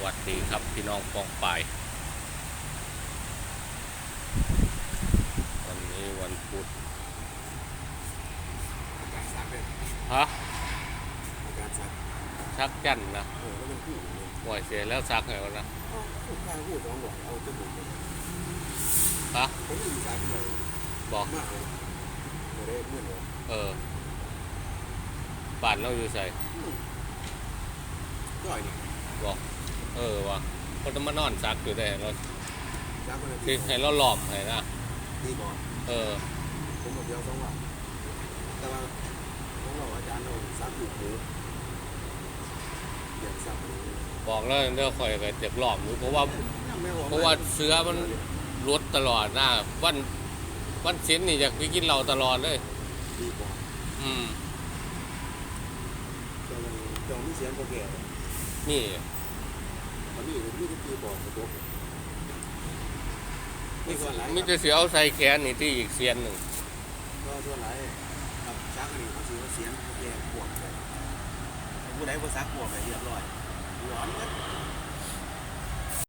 วัสดีครับพี่น้องปองปายวันนี้วันพุธฮะซักชักจันนะเอยปล่อยเสียแล้วซักแล้วนะฮะบอกมาเอออบ้านเราอยู่ใส่บอก เออว่ะก็ต้องมานอนซักอยู่ได้เราซักคนละที่ให้เราหลอมให้นะดีบอกเออ ผมบอกเดียวสองวันแต่ว่าต้องบอกอาจารย์เราซักอยู่หมูอย่างซักหมูบอกแล้วเดี๋ยวคอยไปเจ็บหลอมอยู่เพราะว่าไม่ออกเพราะว่าเสือมันรถตลอดนะวันวันเส้นนี่อยากไปกินเหล้าตลอดเลย ดีกว่าอืมแต่มันจองมีเสียงโปรแกรมนี่ตอ นนี้มีที่ตีบอกกระจกมีส่วนหลายมิจะเสียเอาใส่แขนนี่ที่อีกเสียนหนึ่งก็ส่วนหลายครับซักอันนี้เขาถือว่าเสียงโปรแกรมปวดเลยผู้ใดบ่ซักปวดเลยเรียบร้อยร้อนกัน